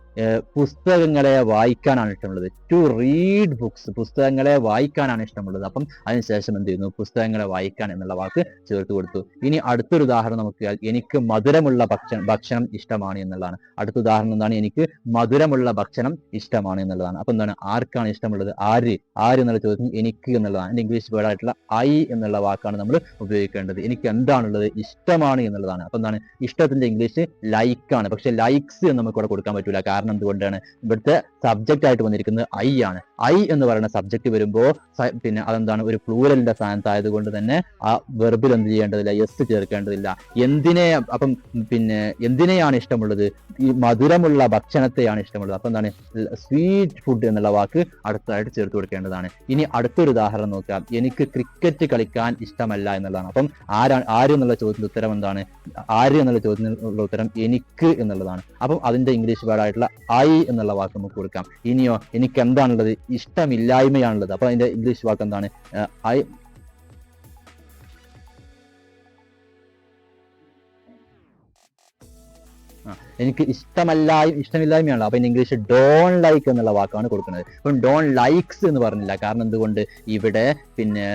പുസ്തകങ്ങളെ വായിക്കാനാണ് ഇഷ്ടമുള്ളത്. ടു റീഡ് ബുക്സ് പുസ്തകങ്ങളെ വായിക്കാനാണ് ഇഷ്ടമുള്ളത്. അപ്പം അതിനുശേഷം എന്ത് ചെയ്യുന്നു? പുസ്തകങ്ങളെ വായിക്കാൻ എന്നുള്ള വാക്ക് ചേർത്ത് കൊടുത്തു. ഇനി അടുത്തൊരു ഉദാഹരണം നമുക്ക് എനിക്ക് മധുരമുള്ള ഭക്ഷണം ഭക്ഷണം ഇഷ്ടമാണ് എന്നുള്ളതാണ്. അടുത്ത ഉദാഹരണം എന്താണ്? എനിക്ക് മധുരമുള്ള ഭക്ഷണം ഇഷ്ടമാണ് എന്നുള്ളതാണ്. അപ്പൊ എന്താണ്? ആർക്കാണ് ഇഷ്ടമുള്ളത്? ആര്? ആര് എന്നുള്ള ചോദ്യം എനിക്ക് എന്നുള്ളതാണ്. എന്റെ ഇംഗ്ലീഷ് വേർഡായിട്ടുള്ള ഐ എന്നുള്ള വാക്കാണ് നമ്മൾ ഉപയോഗിക്കേണ്ടത്. എനിക്ക് എന്താണുള്ളത് ഇഷ്ടമാണ് എന്നുള്ളതാണ്. അപ്പൊ എന്താണ്? ഇഷ്ടത്തിന്റെ ഇംഗ്ലീഷ് ലൈക്ക് ആണ്. പക്ഷെ ലൈക്സ് എന്ന് നമുക്ക് ഇവിടെ കൊടുക്കാൻ പറ്റില്ല കാരണം എന്തുകൊണ്ടാണ്? ഇവിടുത്തെ സബ്ജക്റ്റ് ആയിട്ട് വന്നിരിക്കുന്നത് ഐ ആണ്. ഐ എന്ന് പറയുന്ന സബ്ജക്റ്റ് വരുമ്പോൾ പിന്നെ അതെന്താണ്? ഒരു പ്ലൂരലിന്റെ സ്ഥാനത്തായത് കൊണ്ട് തന്നെ ആ വെർബിൽ എന്ത് ചെയ്യേണ്ടതില്ല? എസ് ചേർക്കേണ്ടതില്ല. എന്തിനെ അപ്പം പിന്നെ എന്തിനെയാണ് ഇഷ്ടമുള്ളത്? ഈ മധുരമുള്ള ഭക്ഷണത്തെയാണ് ഇഷ്ടമുള്ളത്. അപ്പൊ എന്താണ്? സ്വീറ്റ് ഫുഡ് എന്നുള്ള വാക്ക് അടുത്തായിട്ട് ചേർത്ത് കൊടുക്കേണ്ടതാണ്. ഇനി അടുത്തൊരു നോക്കാം എനിക്ക് ക്രിക്കറ്റ് കളിക്കാൻ ഇഷ്ടമല്ല എന്നുള്ളതാണ്. അപ്പം ആരാണ് ആര് എന്നുള്ള ചോദ്യത്തിന്റെ ഉത്തരം എന്താണ്? ആര് എന്നുള്ള ചോദ്യത്തിനുള്ള ഉത്തരം എനിക്ക് എന്നുള്ളതാണ്. അപ്പം അതിന്റെ ഇംഗ്ലീഷ് വേർഡായിട്ടുള്ള ഐ എന്നുള്ള വാക്ക് നമുക്ക് കൊടുക്കാം. ഇനിയോ എനിക്ക് എന്താണുള്ളത് ഇഷ്ടമില്ലായ്മയാണുള്ളത്. അപ്പൊ അതിന്റെ ഇംഗ്ലീഷ് വാക്ക് എന്താണ്? ഐ എനിക്ക് ഇഷ്ടമല്ലായും ഇഷ്ടമില്ലായ്മയാണ് അപ്പൊ ഇംഗ്ലീഷ് ഡോൺ ലൈക്ക് എന്നുള്ള വാക്കാണ് കൊടുക്കുന്നത്. അപ്പം ഡോൺ ലൈക്സ് എന്ന് പറഞ്ഞില്ല. കാരണം എന്തുകൊണ്ട്? ഇവിടെ പിന്നെ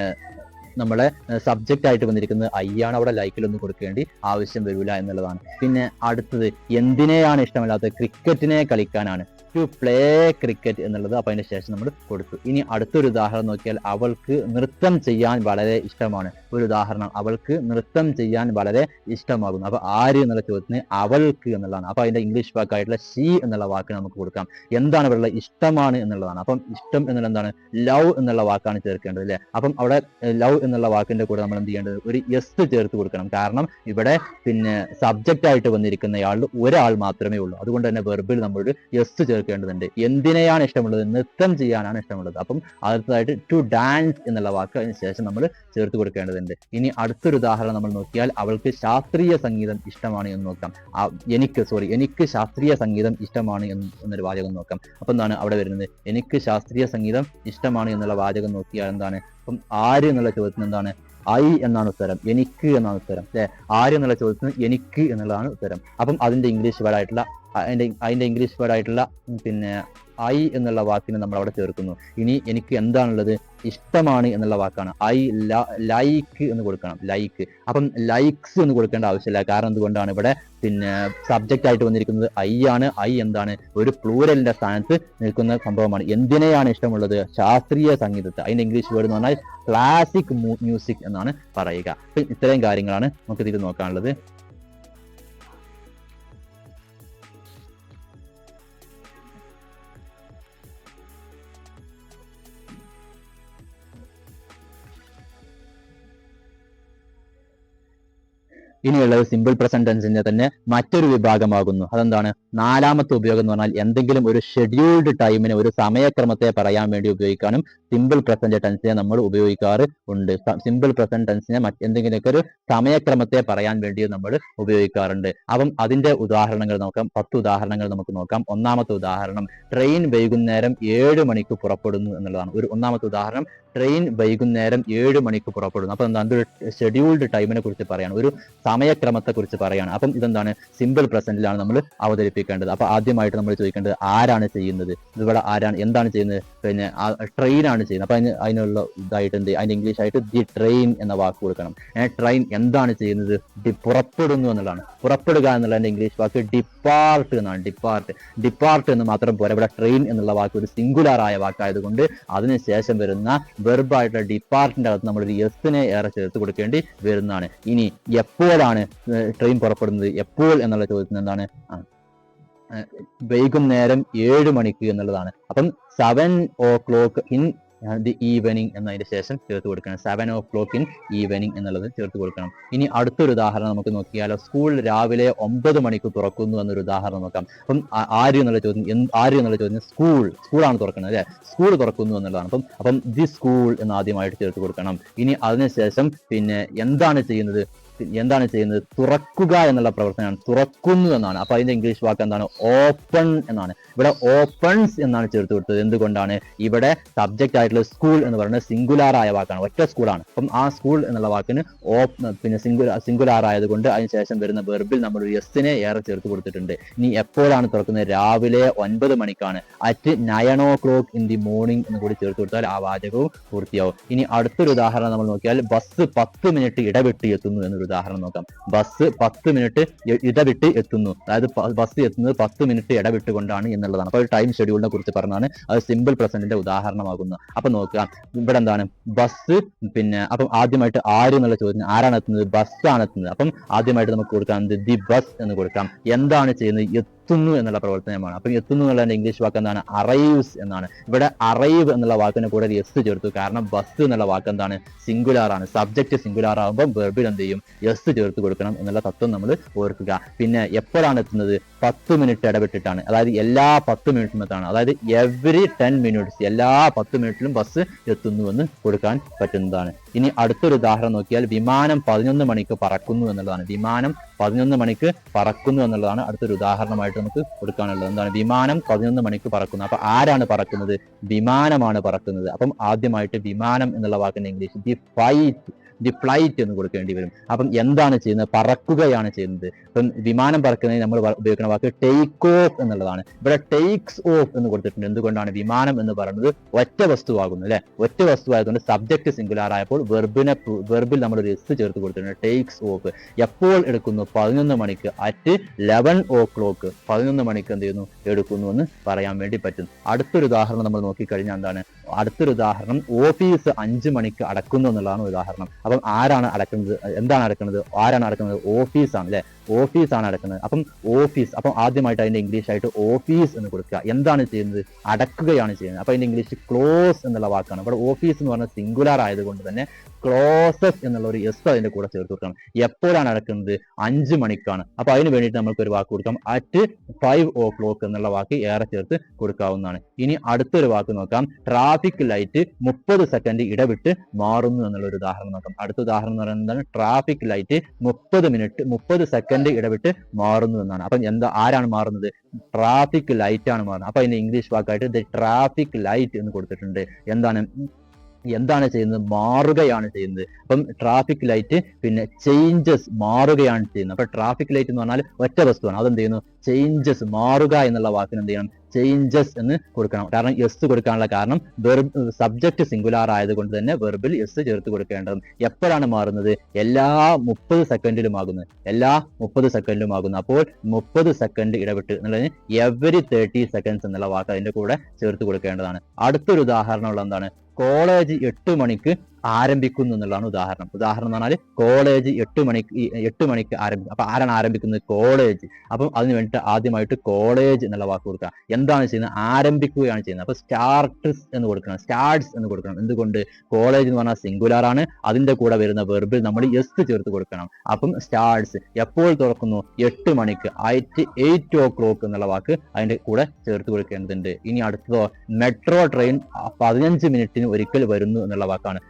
നമ്മളെ സബ്ജക്റ്റ് ആയിട്ട് വന്നിരിക്കുന്നത് അയ്യാണ് അവിടെ ലൈക്കിലൊന്നും കൊടുക്കേണ്ടി ആവശ്യം വരില്ല എന്നുള്ളതാണ്. പിന്നെ അടുത്തത് എന്തിനെയാണ് ഇഷ്ടമല്ലാത്തത്? ക്രിക്കറ്റിനെ കളിക്കാനാണ്. ടു പ്ലേ ക്രിക്കറ്റ് എന്നുള്ളത് അപ്പൊ അതിന് ശേഷം നമ്മൾ കൊടുത്തു. ഇനി അടുത്തൊരു ഉദാഹരണം നോക്കിയാൽ അവൾക്ക് നൃത്തം ചെയ്യാൻ വളരെ ഇഷ്ടമാണ്. ഒരു ഉദാഹരണം അവൾക്ക് നൃത്തം ചെയ്യാൻ വളരെ ഇഷ്ടമാകുന്നു. അപ്പൊ ആര് എന്നുള്ള ചോദ്യത്തിന് അവൾക്ക് എന്നുള്ളതാണ്. അപ്പൊ അതിന്റെ ഇംഗ്ലീഷ് വാക്കായിട്ടുള്ള ഷീ എന്നുള്ള വാക്ക് നമുക്ക് കൊടുക്കാം. എന്താണ് ഇവിടെ ഇഷ്ടമാണ് എന്നുള്ളതാണ്. അപ്പം ഇഷ്ടം എന്നുള്ള എന്താണ്? ലവ് എന്നുള്ള വാക്കാണ് ചേർക്കേണ്ടത് അല്ലേ? അപ്പം അവിടെ ലവ് എന്നുള്ള വാക്കിന്റെ കൂടെ നമ്മൾ എന്ത് ചെയ്യേണ്ടത്? ഒരു എസ് ചേർത്ത് കൊടുക്കണം. കാരണം ഇവിടെ പിന്നെ സബ്ജക്റ്റ് ആയിട്ട് വന്നിരിക്കുന്നയാളിൽ ഒരാൾ മാത്രമേ ഉള്ളൂ. അതുകൊണ്ട് തന്നെ വെർബിൽ നമ്മളൊരു എസ് ചേർക്കേണ്ടതുണ്ട് എന്തിനെയാണ് ഇഷ്ടമുള്ളത്? നൃത്തം ചെയ്യാനാണ് ഇഷ്ടമുള്ളത്. അപ്പം അടുത്തതായിട്ട് ടു ഡാൻസ് എന്നുള്ള വാക്ക് അതിന് ശേഷം നമ്മൾ ചേർത്ത് കൊടുക്കേണ്ടതുണ്ട്. ഇനി അടുത്തൊരു ഉദാഹരണം നമ്മൾ നോക്കിയാൽ അവൾക്ക് ശാസ്ത്രീയ സംഗീതം ഇഷ്ടമാണ് എന്ന് നോക്കാം. എനിക്ക് സോറി എനിക്ക് ശാസ്ത്രീയ സംഗീതം ഇഷ്ടമാണ് എന്ന് എന്നൊരു വാചകം നോക്കാം. അപ്പൊ എന്താണ് അവിടെ വരുന്നത്? എനിക്ക് ശാസ്ത്രീയ സംഗീതം ഇഷ്ടമാണ് എന്നുള്ള വാചകം നോക്കിയാൽ എന്താണ്? അപ്പം ആര് എന്നുള്ള ചോദ്യത്തിന് എന്താണ്? ഐ എന്നാണ് ഉത്തരം എനിക്ക് എന്നാണ് ഉത്തരം അല്ലെ? ആര് എന്നുള്ള ചോദ്യത്തിന് എനിക്ക് എന്നുള്ളതാണ് ഉത്തരം. അപ്പം അതിന്റെ ഇംഗ്ലീഷ് വേർഡ് ആയിട്ടുള്ള അതിന്റെ അതിന്റെ ഇംഗ്ലീഷ് വേർഡ് ആയിട്ടുള്ള പിന്നെ ഐ എന്നുള്ള വാക്കിനെ നമ്മൾ അവിടെ ചേർക്കുന്നു. ഇനി എനിക്ക് എന്താണുള്ളത്? ഇഷ്ടമാണ് എന്നുള്ള വാക്കാണ്. ഐ ലൈക്ക് എന്ന് കൊടുക്കണം. ലൈക്ക്. അപ്പം ലൈക്സ് എന്ന് കൊടുക്കേണ്ട ആവശ്യമില്ല. കാരണം എന്തുകൊണ്ടാണ് ഇവിടെ പിന്നെ സബ്ജക്റ്റ് ആയിട്ട് വന്നിരിക്കുന്നത് ഐ ആണ്. ഐ എന്താണ്? ഒരു പ്ലൂരലിന്റെ സ്ഥാനത്ത് നിൽക്കുന്ന സംഭവമാണ്. എന്തിനെയാണ് ഇഷ്ടമുള്ളത്? ശാസ്ത്രീയ സംഗീതത്തെ. അതിന്റെ ഇംഗ്ലീഷ് വേർഡ് എന്ന് പറഞ്ഞാൽ ക്ലാസിക് മ്യൂസിക് എന്നാണ് പറയുക. ഇത്രയും കാര്യങ്ങളാണ് നമുക്ക് ഇതിൽ നോക്കാനുള്ളത്. ഇനിയുള്ളത് സിമ്പിൾ പ്രസന്റ് ടെൻസിന്റെ തന്നെ മറ്റൊരു വിഭാഗമാകുന്നു. അതെന്താണ്? നാലാമത്തെ ഉപയോഗം എന്ന് പറഞ്ഞാൽ എന്തെങ്കിലും ഒരു ഷെഡ്യൂൾഡ് ടൈമിന് ഒരു സമയക്രമത്തെ പറയാൻ വേണ്ടി ഉപയോഗിക്കാനും സിമ്പിൾ പ്രസന്റ് ടെൻസിനെ നമ്മൾ ഉപയോഗിക്കാറ് ഉണ്ട്. സിമ്പിൾ പ്രസന്റ് ടെൻസിനെ എന്തെങ്കിലുമൊക്കെ ഒരു സമയക്രമത്തെ പറയാൻ വേണ്ടി നമ്മൾ ഉപയോഗിക്കാറുണ്ട്. അപ്പം അതിന്റെ ഉദാഹരണങ്ങൾ നോക്കാം. പത്ത് ഉദാഹരണങ്ങൾ നമുക്ക് നോക്കാം. ഒന്നാമത്തെ ഉദാഹരണം ട്രെയിൻ വൈകുന്നേരം ഏഴ് മണിക്ക് പുറപ്പെടുന്നു എന്നുള്ളതാണ്. ഒരു ഒന്നാമത്തെ ഉദാഹരണം ട്രെയിൻ വൈകുന്നേരം ഏഴ് മണിക്ക് പുറപ്പെടുന്നു. അപ്പൊ എന്താണ് ഒരു ഷെഡ്യൂൾഡ് ടൈമിനെ കുറിച്ച് പറയാണ്. ഒരു സമയക്രമത്തെ കുറിച്ച് പറയാണ്. അപ്പം ഇതെന്താണ്? സിമ്പിൾ പ്രസന്റിലാണ് നമ്മൾ അവതരിപ്പിക്കേണ്ടത്. അപ്പൊ ആദ്യമായിട്ട് നമ്മൾ ചോദിക്കേണ്ടത് ആരാണ് ചെയ്യുന്നത്? ഇവിടെ ആരാണ് എന്താണ് ചെയ്യുന്നത്? പിന്നെ ട്രെയിൻ ആണ് ചെയ്യുന്നത്? അപ്പൊ അതിന് അതിനുള്ള ഇതായിട്ട് എന്ത് അതിന്റെ ഇംഗ്ലീഷ് ആയിട്ട് ദി ട്രെയിൻ എന്ന വാക്ക് കൊടുക്കണം. ട്രെയിൻ എന്താണ് ചെയ്യുന്നത്? ഡി പുറപ്പെടുന്നു എന്നുള്ളതാണ്. പുറപ്പെടുക എന്നുള്ളതിന്റെ ഇംഗ്ലീഷ് വാക്ക് ഡിപ്പാർട്ട് എന്നാണ്. ഡിപ്പാർട്ട് ഡിപ്പാർട്ട് എന്ന് മാത്രം പോരാ. ഇവിടെ ട്രെയിൻ എന്നുള്ള വാക്ക് ഒരു സിംഗുലർ ആയ വാക്കായതുകൊണ്ട് അതിനുശേഷം വരുന്ന വെർബായിട്ടുള്ള ഡിപ്പാർട്ടിന്റെ അകത്ത് ഒരു എസിനെ ഏറെ ചേർത്ത് കൊടുക്കേണ്ടി വരുന്നതാണ്. ഇനി എപ്പോഴാണ് ട്രെയിൻ പുറപ്പെടുന്നത്? എപ്പോൾ എന്നുള്ള ചോദ്യത്തിന് എന്താണ്? വൈകുന്നേരം ഏഴ് മണിക്ക് എന്നുള്ളതാണ്. അപ്പം seven o'clock in the evening എന്നതിന് ശേഷം ചേർത്ത് കൊടുക്കണം. Seven o'clock in evening എന്നുള്ളത് ചേർത്ത് കൊടുക്കണം. ഇനി അടുത്തൊരു ഉദാഹരണം നമുക്ക് നോക്കിയാലോ. സ്കൂൾ രാവിലെ ഒമ്പത് മണിക്ക് തുറക്കുന്നു എന്നൊരു ഉദാഹരണം നോക്കാം. അപ്പം ആര് എന്നുള്ള ചോദ്യം ആര് എന്നുള്ള ചോദ്യം സ്കൂൾ സ്കൂളാണ് തുറക്കുന്നത് അല്ലെ? സ്കൂൾ തുറക്കുന്നു എന്നുള്ളതാണ്. അപ്പം അപ്പം ദി സ്കൂൾ എന്ന് ആദ്യമായിട്ട് ചേർത്ത് കൊടുക്കണം. ഇനി അതിനുശേഷം പിന്നെ എന്താണ് ചെയ്യുന്നത്? എന്താണ് ചെയ്യുന്നത്? തുറക്കുക എന്നുള്ള പ്രവർത്തനമാണ്. തുറക്കുന്നു എന്നാണ്. അപ്പൊ അതിന്റെ ഇംഗ്ലീഷ് വാക്ക് എന്താണ്? ഓപ്പൺ എന്നാണ്. ഇവിടെ ഓപ്പൺസ് എന്നാണ് ചേർത്ത് കൊടുത്തത്. എന്തുകൊണ്ടാണ്? ഇവിടെ സബ്ജക്റ്റ് ആയിട്ടുള്ള സ്കൂൾ എന്ന് പറയുന്നത് സിംഗുലാർ ആയ വാക്കാണ്. ഒറ്റ സ്കൂളാണ് അപ്പം ആ സ്കൂൾ എന്നുള്ള വാക്കിന് ഓപ്പ് പിന്നെ സിംഗുലാർ ആയതുകൊണ്ട് അതിനുശേഷം വരുന്ന വെർബിൽ നമ്മൾ ഒരു എസിനെ ഏറെ ചേർത്ത് കൊടുത്തിട്ടുണ്ട്. ഇനി എപ്പോഴാണ് തുറക്കുന്നത്? രാവിലെ ഒൻപത് മണിക്കാണ്. At nine o'clock in the morning എന്ന് കൂടി ചേർത്ത് കൊടുത്താൽ ആ വാചകവും പൂർത്തിയാവും. ഇനി അടുത്തൊരു ഉദാഹരണം നമ്മൾ നോക്കിയാൽ ബസ് പത്ത് മിനിറ്റ് ഇടവിട്ട് എത്തുന്നു എന്നൊരു ഉദാഹരണം നോക്കാം. ബസ് പത്ത് മിനിറ്റ് ഇടവിട്ട് എത്തുന്നു. അതായത് ബസ് എത്തുന്നത് പത്ത് മിനിറ്റ് ഇടവിട്ടുകൊണ്ടാണ് എന്നുള്ളതാണ്. അപ്പോൾ ടൈം ഷെഡ്യൂളിനെ കുറിച്ച് പറഞ്ഞാണ് അത് സിമ്പിൾ പ്രസന്റിന്റെ ഉദാഹരണമാകുന്നത് അപ്പൊ നോക്കുക. ഇവിടെ എന്താണ്? ബസ് പിന്നെ അപ്പം ആദ്യമായിട്ട് ആര് എന്നുള്ള ചോദ്യം ആരാണ് എത്തുന്നത്? ബസ്സാണ് എത്തുന്നത്. അപ്പം ആദ്യമായിട്ട് നമുക്ക് കൊടുക്കാം. ദി ബസ് എന്ന് കൊടുക്കാം. എന്താണ് ചെയ്യുന്നത്? എത്തുന്നു എന്നുള്ള പ്രവർത്തനമാണ്. അപ്പം എത്തുന്നു എന്നുള്ള ഇംഗ്ലീഷ് വാക്ക് എന്താണ്? അറൈവ്സ് എന്നാണ്. ഇവിടെ അറൈവ് എന്നുള്ള വാക്കിന് കൂടെ എസ് ചേർത്തു. കാരണം ബസ് എന്നുള്ള വാക്ക് എന്താണ്? സിംഗുലാർ ആണ്. സബ്ജക്ട് സിംഗുലാർ ആകുമ്പോൾ വെർബിൽ എന്ത് ചെയ്യും? എസ് ചേർത്ത് കൊടുക്കണം എന്നുള്ള തത്വം നമ്മൾ ഓർക്കുക. പിന്നെ എപ്പോഴാണ് എത്തുന്നത്? പത്ത് മിനിറ്റ് ഇടപെട്ടിട്ടാണ് അതായത് എല്ലാ പത്ത് മിനിറ്റും എത്താണ്? അതായത് എവറി ടെൻ മിനിറ്റ്സ് എല്ലാ പത്ത് മിനിറ്റിലും ബസ് എത്തുന്നു എന്ന് കൊടുക്കാൻ പറ്റുന്നതാണ്. ഇനി അടുത്തൊരു ഉദാഹരണം നോക്കിയാൽ വിമാനം പതിനൊന്ന് മണിക്ക് പറക്കുന്നു എന്നുള്ളതാണ്. വിമാനം പതിനൊന്ന് മണിക്ക് പറക്കുന്നു എന്നുള്ളതാണ് അടുത്തൊരു ഉദാഹരണമായിട്ട് നമുക്ക് കൊടുക്കാനുള്ളത്. എന്താണ്? വിമാനം പതിനൊന്ന് മണിക്ക് പറക്കുന്നു. അപ്പൊ ആരാണ് പറക്കുന്നത്? വിമാനമാണ് പറക്കുന്നത്. അപ്പം ആദ്യമായിട്ട് വിമാനം എന്നുള്ള വാക്കിന്റെ English the fight the flight എന്ന് കൊടുക്കേണ്ടി വരും. അപ്പം എന്താണ് ചെയ്യുന്നത്? പറക്കുകയാണ് ചെയ്യുന്നത്. ഇപ്പം വിമാനം പറക്കുന്നതിന് നമ്മൾ ഉപയോഗിക്കുന്ന വാക്ക് ടേക്ക് ഓഫ് എന്നുള്ളതാണ്. ഇവിടെ ടേക്സ് ഓഫ് എന്ന് കൊടുത്തിട്ടുണ്ട്. എന്തുകൊണ്ടാണ്? വിമാനം എന്ന് പറയുന്നത് ഒറ്റ വസ്തുവാകുന്നു അല്ലെ? ഒറ്റ വസ്തുവായതുകൊണ്ട് സബ്ജക്ട് സിംഗുലാർ ആയപ്പോൾ വെർബിനെ വെർബിൽ നമ്മൾ ഒരു എസ് ചേർത്ത് കൊടുത്തിട്ടുണ്ട്. ടേക്സ് ഓഫ് എപ്പോൾ എടുക്കുന്നു? പതിനൊന്ന് മണിക്ക് അറ്റ് ലെവൻ ഓ ക്ലോക്ക് പതിനൊന്ന് മണിക്ക് എന്ത് ചെയ്യുന്നു? എടുക്കുന്നു എന്ന് പറയാൻ വേണ്ടി പറ്റും അടുത്തൊരു ഉദാഹരണം നമ്മൾ നോക്കിക്കഴിഞ്ഞാൽ എന്താണ്? അടുത്തൊരു ഉദാഹരണം ഓഫീസ് അഞ്ച് മണിക്ക് അടക്കുന്നു എന്നുള്ളതാണ് ഉദാഹരണം. അപ്പം ആരാണ് അടക്കുന്നത്? എന്താണ് അടക്കുന്നത്? ആരാണ് അടക്കുന്നത്? ഓഫീസാണ് അല്ലെ? ഓഫീസാണ് അടക്കുന്നത്. അപ്പം ഓഫീസ് അപ്പം ആദ്യമായിട്ട് അതിന്റെ ഇംഗ്ലീഷ് ആയിട്ട് ഓഫീസ് എന്ന് കൊടുക്കുക. എന്താണ് ചെയ്യുന്നത്? അടക്കുകയാണ് ചെയ്യുന്നത്. അപ്പം അതിന്റെ ഇംഗ്ലീഷ് ക്ലോസ് എന്നുള്ള വാക്കാണ്. ഇവിടെ ഓഫീസ് എന്ന് പറഞ്ഞാൽ സിംഗുലാർ ആയതുകൊണ്ട് തന്നെ ക്ലോസസ് എന്നുള്ള ഒരു എസ് അതിന്റെ കൂടെ ചേർത്ത് കൊടുക്കണം. എപ്പോഴാണ് അടക്കുന്നത്? അഞ്ച് മണിക്കാണ്. അപ്പം അതിന് വേണ്ടിയിട്ട് നമുക്ക് ഒരു വാക്ക് കൊടുക്കാം. അറ്റ് ഫൈവ് ഓ ക്ലോക്ക് എന്നുള്ള വാക്ക് ഏറെ ചേർത്ത് കൊടുക്കാവുന്നതാണ്. ഇനി അടുത്തൊരു വാക്ക് നോക്കാം. ട്രാഫിക് ലൈറ്റ് മുപ്പത് സെക്കൻഡ് ഇടവിട്ട് മാറുന്നു എന്നുള്ള ഒരു ഉദാഹരണം നോക്കാം. അടുത്ത ഉദാഹരണം എന്ന് പറയുന്നത് ട്രാഫിക് ലൈറ്റ് മുപ്പത് മിനിറ്റ് മുപ്പത് സെക്കൻഡ് ഇടവിട്ട് മാറുന്നു എന്നാണ്. അപ്പം എന്താ ആരാണ് മാറുന്നത്? ട്രാഫിക് ലൈറ്റ് ആണ് മാറുന്നത്. അപ്പൊ അതിന്റെ ഇംഗ്ലീഷ് വാക്കായിട്ട് ദ ട്രാഫിക് ലൈറ്റ് എന്ന് കൊടുത്തിട്ടുണ്ട്. എന്താണ്? എന്താണ് ചെയ്യുന്നത്? മാറുകയാണ് ചെയ്യുന്നത്. അപ്പം ട്രാഫിക് ലൈറ്റ് പിന്നെ ചേഞ്ചസ് മാറുകയാണ് ചെയ്യുന്നത്. അപ്പൊ ട്രാഫിക് ലൈറ്റ് എന്ന് പറഞ്ഞാൽ ഒറ്റ വസ്തുവാണ്. അതെന്ത് ചെയ്യുന്നു? ചേഞ്ചസ് മാറുക എന്നുള്ള വാക്കിന് എന്ത് ചെയ്യണം? ചേഞ്ചസ് എന്ന് കൊടുക്കണം. കാരണം എസ് കൊടുക്കാനുള്ള കാരണം വെർബ് സബ്ജക്ട് സിംഗുലാർ ആയതുകൊണ്ട് തന്നെ വെർബിൽ എസ് ചേർത്ത് കൊടുക്കേണ്ടതും. എപ്പോഴാണ് മാറുന്നത്? എല്ലാ മുപ്പത് സെക്കൻഡിലും ആകുന്നത് എല്ലാ മുപ്പത് സെക്കൻഡിലും ആകുന്നു. അപ്പോൾ മുപ്പത് സെക്കൻഡ് ഇടവിട്ട് എന്നുള്ളതിന് എവറി തേർട്ടി സെക്കൻഡ്സ് എന്നുള്ള വാക്ക് അതിന്റെ കൂടെ ചേർത്ത് കൊടുക്കേണ്ടതാണ്. അടുത്തൊരു ഉദാഹരണമുള്ള എന്താണ് കോളേജ് എട്ട് മണിക്ക് ആരംഭിക്കുന്നു എന്നുള്ളതാണ് ഉദാഹരണം. ഉദാഹരണം എന്ന് പറഞ്ഞാൽ കോളേജ് എട്ട് മണിക്ക് എട്ട് മണിക്ക് ആരംഭിക്കും അപ്പൊ ആരാണ് ആരംഭിക്കുന്നത്? കോളേജ് അപ്പം അതിന് വേണ്ടിയിട്ട് ആദ്യമായിട്ട് കോളേജ് എന്നുള്ള വാക്ക് കൊടുക്കുക. എന്താണ് ചെയ്യുന്നത്? ആരംഭിക്കുകയാണ് ചെയ്യുന്നത്. അപ്പൊ സ്റ്റാർട്ട്സ് എന്ന് കൊടുക്കണം. സ്റ്റാർട്ട്സ് എന്ന് കൊടുക്കണം. എന്തുകൊണ്ട്? കോളേജ് എന്ന് പറഞ്ഞാൽ സിംഗുലാർ ആണ്. അതിന്റെ കൂടെ വരുന്ന വെർബിൽ നമ്മൾ എസ് ചേർത്ത് കൊടുക്കണം. അപ്പം സ്റ്റാർട്ട്സ് എപ്പോൾ തുറക്കുന്നു? എട്ട് മണിക്ക്. അറ്റ് എയ്റ്റ് ഓ ക്ലോക്ക് എന്നുള്ള വാക്ക് അതിന്റെ കൂടെ ചേർത്ത് കൊടുക്കേണ്ടതുണ്ട്. ഇനി അടുത്തതോ മെട്രോ ട്രെയിൻ പതിനഞ്ച് മിനിറ്റിന് ഒരിക്കൽ വരുന്നു എന്നുള്ള വാക്കാണ്.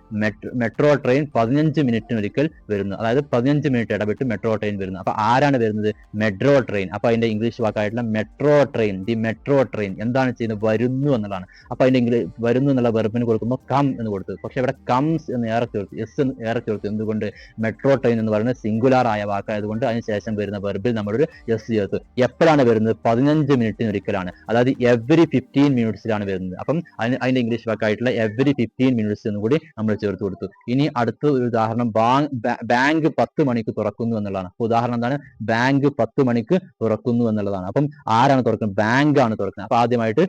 മെട്രോ ട്രെയിൻ പതിനഞ്ച് മിനിറ്റിന് ഒരിക്കൽ വരുന്നു. അതായത് പതിനഞ്ച് മിനിറ്റ് ഇടവിട്ട് മെട്രോ ട്രെയിൻ വരുന്നു. അപ്പൊ ആരാണ് വരുന്നത്? Metro train. അപ്പൊ അതിന്റെ English വാക്കായിട്ടുള്ള metro train the metro train. എന്താണ് ചെയ്യുന്നത്? വരുന്നു എന്നുള്ളതാണ്. അപ്പൊ അതിന്റെ ഇംഗ്ലീഷ് വരുന്നു എന്നുള്ള വെറുപ്പിന് കൊടുക്കുമ്പോൾ കം എന്ന് കൊടുത്തു. പക്ഷെ ഇവിടെ കംസ് എന്ന് ഏറെ ചേർത്ത് എസ് എന്ന് ഏറെ ചേർത്ത് എന്തുകൊണ്ട് മെട്രോ ട്രെയിൻ എന്ന് പറയുന്നത് സിംഗുലാർ ആയ വാക്കായതുകൊണ്ട് അതിനുശേഷം വരുന്ന വെർബിൽ നമ്മളൊരു എസ് ചേർത്ത്. എപ്പോഴാണ് വരുന്നത്? പതിനഞ്ച് മിനിറ്റിന് ഒരിക്കലാണ്. അതായത് എവറി ഫിഫ്റ്റീൻ മിനിറ്റ്സിലാണ് വരുന്നത്. അപ്പം അതിന് അതിന്റെ ഇംഗ്ലീഷ് വാക്കായിട്ടുള്ള എവറി ഫിഫ്റ്റീൻ മിനിറ്റ്സ് എന്ന് കൂടി നമ്മൾ ചേർത്ത്. കൊടുത്തു. ഇനി അടുത്ത ഒരു ഉദാഹരണം ബാങ്ക് പത്ത് മണിക്ക് തുറക്കുന്നു എന്നുള്ളതാണ്. ഉദാഹരണം എന്താണ്? ബാങ്ക് പത്ത് മണിക്ക് തുറക്കുന്നു എന്നുള്ളതാണ്. അപ്പം ആരാണ് തുറക്കുന്നത്? ബാങ്ക് ആണ് തുറക്കുന്നത്. അപ്പൊ ആദ്യമായിട്ട്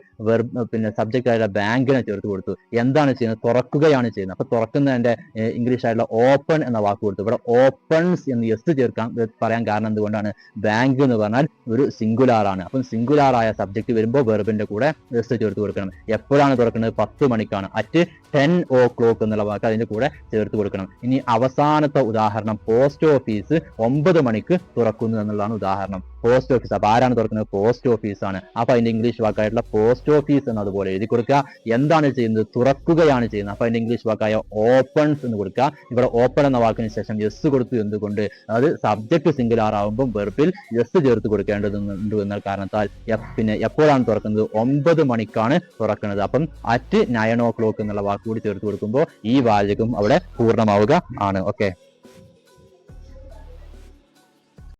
പിന്നെ സബ്ജക്റ്റ് ആയിട്ടുള്ള ബാങ്കിനെ ചേർത്ത് കൊടുത്തു. എന്താണ് ചെയ്യുന്നത്? തുറക്കുകയാണ് ചെയ്യുന്നത്. അപ്പൊ തുറക്കുന്നതിന്റെ ഇംഗ്ലീഷ് ആയിട്ടുള്ള ഓപ്പൺ എന്ന വാക്ക് കൊടുത്തു. ഇവിടെ ഓപ്പൺസ് എന്ന് എസ് ചേർക്കാൻ പറയാൻ കാരണം എന്തുകൊണ്ടാണ്? ബാങ്ക് എന്ന് പറഞ്ഞാൽ ഒരു സിംഗുലാർ ആണ്. അപ്പം സിംഗുലാർ ആയ സബ്ജക്ട് വരുമ്പോൾ വെർബിന്റെ കൂടെ എസ് ചേർത്ത് കൊടുക്കണം. എപ്പോഴാണ് തുറക്കുന്നത്? പത്ത് മണിക്കാണ്. അറ്റ് ടെൻ ഓ ക്ലോക്ക് എന്നുള്ള വാക്ക് അതിന്റെ കൂടെ ചേർത്ത് കൊടുക്കണം. ഇനി അവസാനത്തെ ഉദാഹരണം പോസ്റ്റ് ഓഫീസ് ഒമ്പത് മണിക്ക് തുറക്കുന്നു എന്നുള്ളതാണ് ഉദാഹരണം. പോസ്റ്റ് ഓഫീസ് അപ്പൊ ആരാണ് തുറക്കുന്നത്? പോസ്റ്റ് ആണ്. അപ്പൊ അതിന്റെ ഇംഗ്ലീഷ് വാക്കായിട്ടുള്ള പോസ്റ്റ് ഓഫീസ് എന്നതുപോലെ എഴുതി കൊടുക്കുക. എന്താണ് ചെയ്യുന്നത്? തുറക്കുകയാണ് ചെയ്യുന്നത്. അപ്പൊ അതിന്റെ ഇംഗ്ലീഷ് വാക്കായ ഓപ്പൺസ് എന്ന് കൊടുക്കുക. ഇവിടെ ഓപ്പൺ എന്ന വാക്കിന് ശേഷം എസ് കൊടുത്തു എന്തുകൊണ്ട്? അത് സബ്ജക്ട് സിംഗുലാർ ആവുമ്പോൾ വെർബിൽ എസ് ചേർത്ത് കൊടുക്കേണ്ടതുണ്ട് എന്ന കാരണത്താൽ പിന്നെ എപ്പോഴാണ് തുറക്കുന്നത്? ഒമ്പത് മണിക്കാണ് തുറക്കുന്നത്. അപ്പം അറ്റ് നയൻ ഓ ക്ലോക്ക് എന്നുള്ള വാക്ക് കൂടി ചേർത്ത് കൊടുക്കുമ്പോൾ ഈ വാചകം അവിടെ പൂർണമാവുക ആണ്. ഓക്കെ